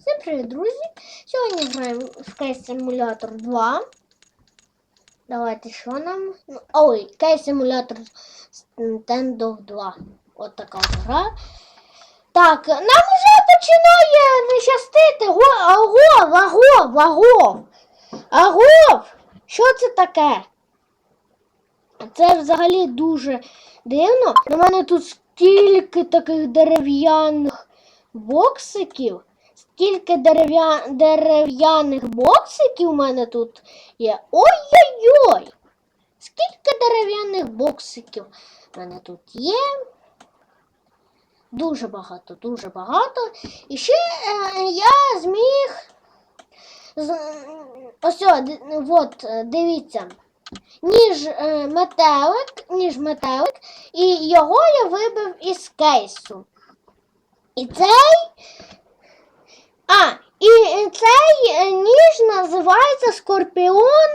Всім привіт, друзі! Сьогодні граємо в Кейс Симулятор 2. Давайте що нам? Ну, Ой, Кейс Симулятор Nintendo 2. От така гра. Так, нам уже починає не щастити. Го, агов, агов, агов. Агов! Що це таке? Це взагалі дуже дивно. На мене тут стільки таких дерев'яних боксиків. Стільки дерев'я... дерев'яних боксиків у мене тут є. Ой-ой-ой! Скільки дерев'яних боксиків у мене тут є. Дуже багато, дуже багато. І ще е, я зміг. Ось, от, е, дивіться. Ніж е, метелик, ніж метелик, і його я вибив із кейсу. І цей. А, і цей е, ніж називається Скорпіон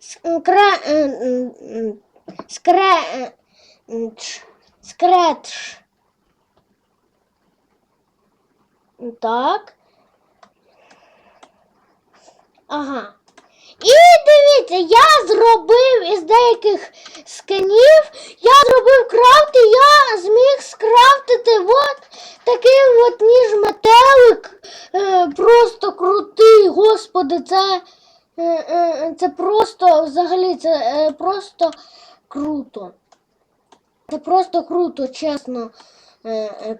скре, е, скре, е, скретч. Так. Ага. І дивіться, я зробив із деяких скинів, я зробив крафт, і я зміг скрафтити от такий от ніж метелик. Господи, це, е, е, це просто взагалі це е, просто круто. Це просто круто, чесно,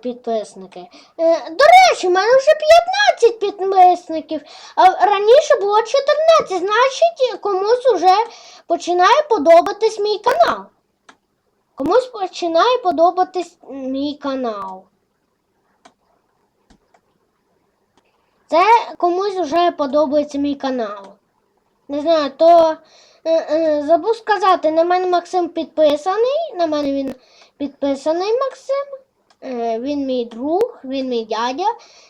підписники. До речі, в мене вже 15 підписників, а раніше було 14. Значить, комусь вже починає подобатись мій канал. Комусь починає подобатись мій канал. Це комусь вже подобається мій канал. Не знаю, то е, е, забув сказати, на мене Максим підписаний. На мене він підписаний Максим. Е, він мій друг, він мій дядя.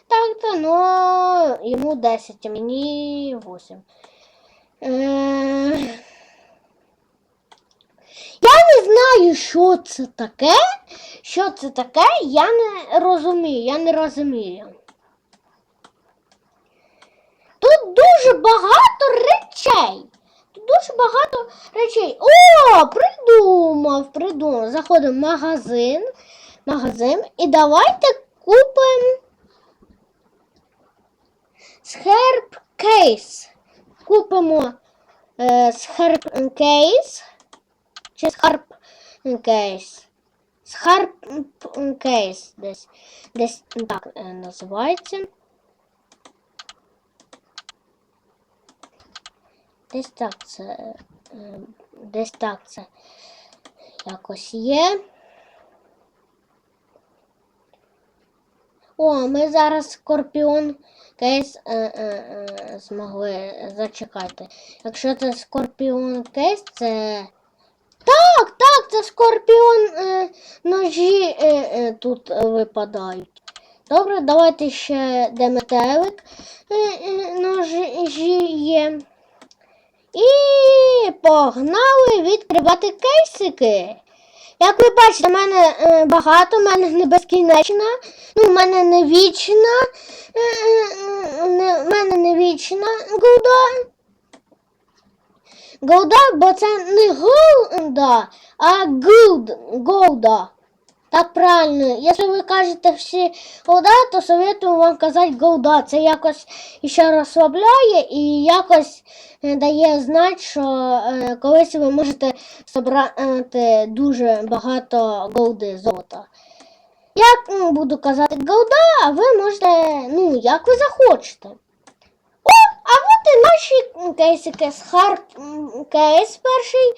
Так, то, ну, йому 10, а мені 8. Е, я не знаю, що це таке. Що це таке, я не розумію. Я не розумію. Тут дуже багато речей. Тут дуже багато речей. О, придумав, придумав. Заходимо в магазин. Магазин. І давайте купимо схерб кейс. Купимо е, схерб кейс. Чи схарп кейс. Схарп кейс десь. Десь так е, називається. Десь так це. е, Десь так це якось є. О, ми зараз скорпіон кейс е, е, е, змогли зачекати. Якщо це скорпіон кейс, це. Так, так, це скорпіон е, ножі е, е, тут випадають. Добре, давайте ще де метелик е, е, ножі є. І погнали відкривати кейсики. Як ви бачите, в мене е, багато, в мене не безкінечна, ну, в мене не вічна, е, е, в мене не вічна голда. Голда, бо це не голда, а голд, голда. Так правильно. Якщо ви кажете всі голда, то советую вам казати голда. Це якось ще розслабляє і якось е, дає знати, що е, колись ви можете зібрати дуже багато голди золота. М, буду казати голда, а ви можете, ну, як ви захочете. О, а от і наші кейсики з Харп м, кейс перший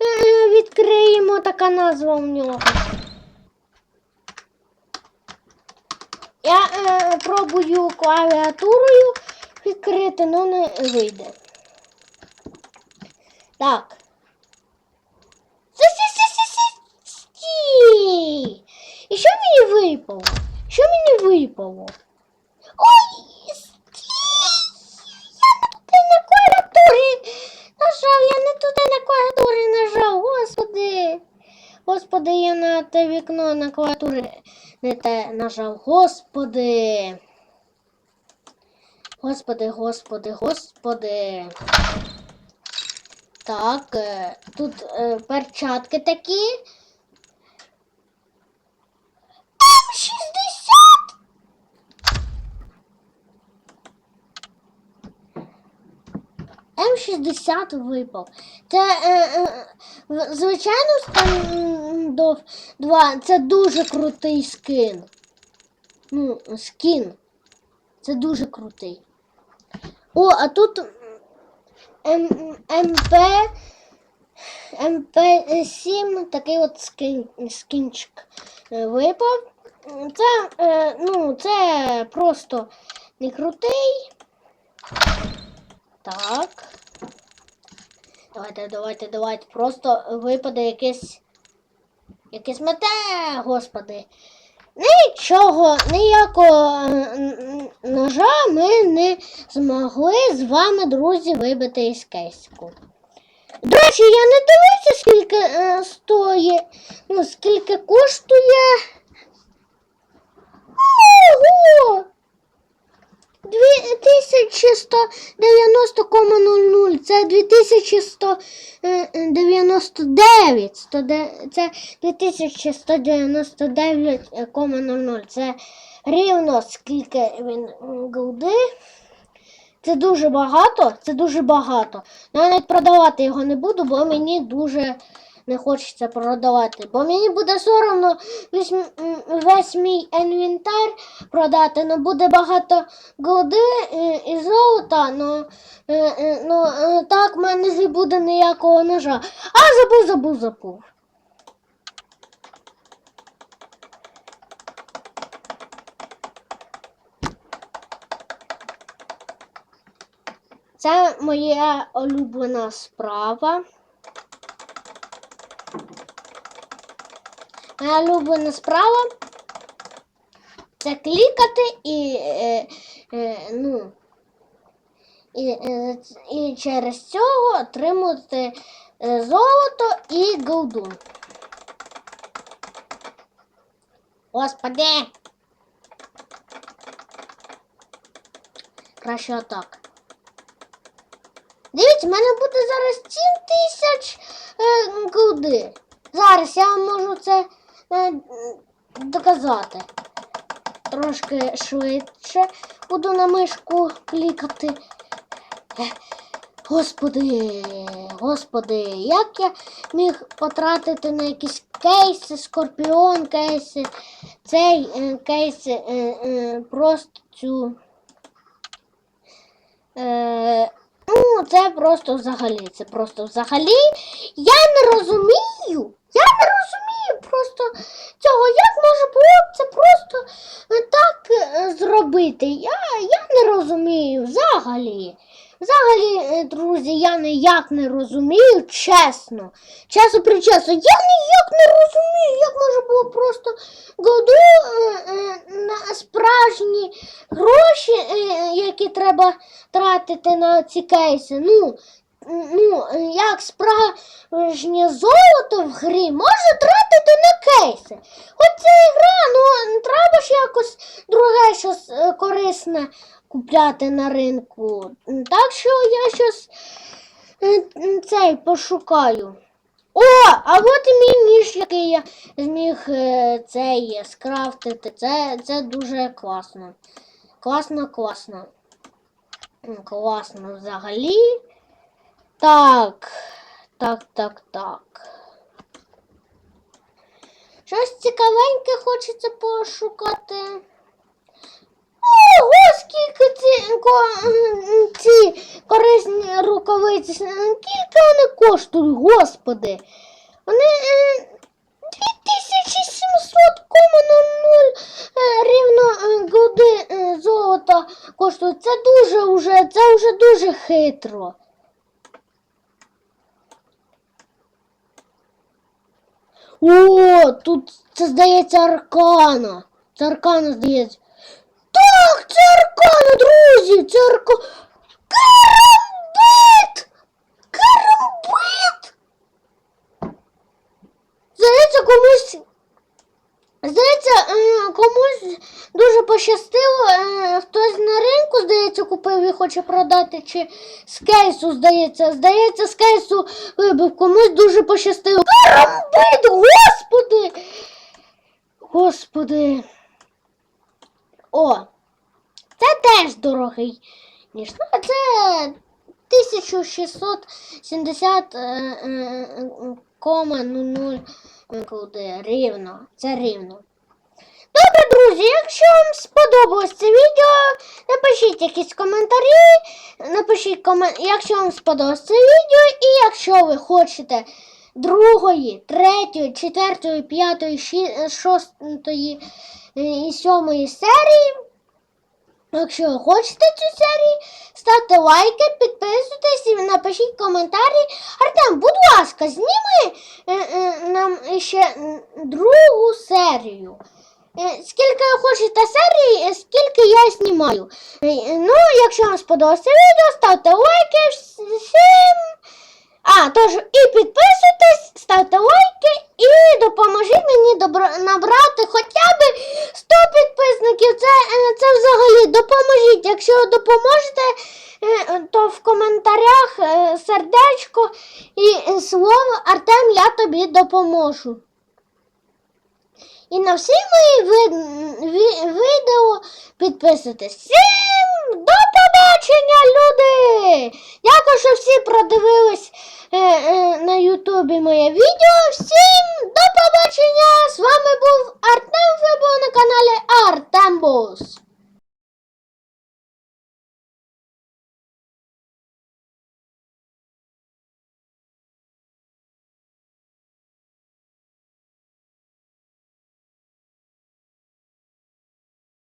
е, відкриємо, така назва у нього. Я е, пробую клавіатурою відкрити, але не вийде. Так. Стій! І що мені випало? Що мені випало? Ой, стій! Я не туди на клавіатурі нажав, я не туди на клавіатурі. Господи, я на те вікно на клавіатурі не те нажав. Господи. Господи, господи, господи. Так, е, тут е, перчатки такі. М60! М60 випав. Це, е, е, звичайно, стандоф 2 це дуже крутий скин. Ну, скін. Це дуже крутий. О, а тут М- МП МП7 такий от скин, скінчик е, випав. Це, е, ну, це просто не крутий. Так. Давайте, давайте, давайте. Просто випаде якесь. Якесь мете, господи. Нічого, ніякого ножа ми не змогли з вами, друзі, вибити із кейсику. До я не дивився, скільки е, стоїть, ну, скільки коштує. Ого! 2190,00. Це 2199. 109, Це 2199,00. Це рівно скільки він голди. Це дуже багато, це дуже багато. Навіть продавати його не буду, бо мені дуже не хочеться продавати. Бо мені буде соромно весь, весь мій інвентар продати. Ну буде багато голди е, і золота, ну, е, е, ну так в мене не буде ніякого ножа. А забув, забув, забув. Це моя улюблена справа. Моя улюблена справа це клікати і, е, е, ну, і, е, і через цього отримувати е, золото і голду. Господи! Краще отак. Дивіться, в мене буде зараз 7 тисяч е, голди. Зараз я можу це е, доказати. Трошки швидше буду на мишку клікати. Е, Господи, господи, як я міг потратити на якісь кейси, скорпіон кейси, цей кейс, просто цю. Е, ну, це просто взагалі. Це просто взагалі. Я не розумію. Я не розумію просто цього. Як може було це просто е, так е, зробити? Я, я не розумію взагалі. Взагалі, е, друзі, я ніяк не розумію, чесно. Часу при часу. Я ніяк не розумію, як може було просто году е, е, на справжні гроші, які треба тратити на ці кейси. Ну, ну, як справжнє золото в грі може тратити на кейси. Хоч це ігра, ну треба ж якось друге щось е, корисне купляти на ринку. Так що я щось е, цей пошукаю. О, а от і мій ніж, який я зміг е, цей скрафтити. Це, це дуже класно. Класно, класно. Класно взагалі. Так. Так, так, так. Щось цікавеньке хочеться пошукати. Ого, скільки ці, ко, ці корисні рукавиці, скільки вони коштують, господи. Вони е, 2700,00 е, рівно е, е, золота коштують. Це дуже уже, це вже дуже хитро. О, тут це здається аркана. Це аркана здається. Так, це аркана, друзі! Це арка... Карамбит! Карамбит! Здається, комусь. Здається, е, комусь дуже пощастило, е, хтось на ринку здається, купив і хоче продати, чи з кейсу, здається. Здається, з кейсу вибив. Комусь дуже пощастило. Карамбит! Господи! Господи. О! Це теж дорогий ніж. Ну, це 1670 е, е, е, кома 00 куди рівно. Це рівно. Добре, друзі, якщо вам сподобалось це відео, напишіть якісь коментарі. Напишіть комен... якщо вам сподобалось це відео, і якщо ви хочете другої, третьої, четвертої, п'ятої, шостої е, і сьомої серії. Якщо ви хочете цю серію, ставте лайки, підписуйтесь і напишіть коментарі. Артем, будь ласка, зніми е, е, нам ще другу серію. Е, Скільки хочете серій, е, скільки я знімаю. Е, Ну, якщо вам сподобалося відео, ставте лайки всім. А, тож і підписуйтесь, ставте лайки і допоможіть мені добра- набрати хоча б 100 підписників. Це, це взагалі допоможіть. Якщо допоможете, то в коментарях сердечко і слово Артем, я тобі допоможу. І на всі мої відео підписуйтесь. Всім до побачення, люди! Дякую, що всі продивились е, е, на Ютубі моє відео. Всім до побачення! З вами був Артем. Ви на каналі Артембус.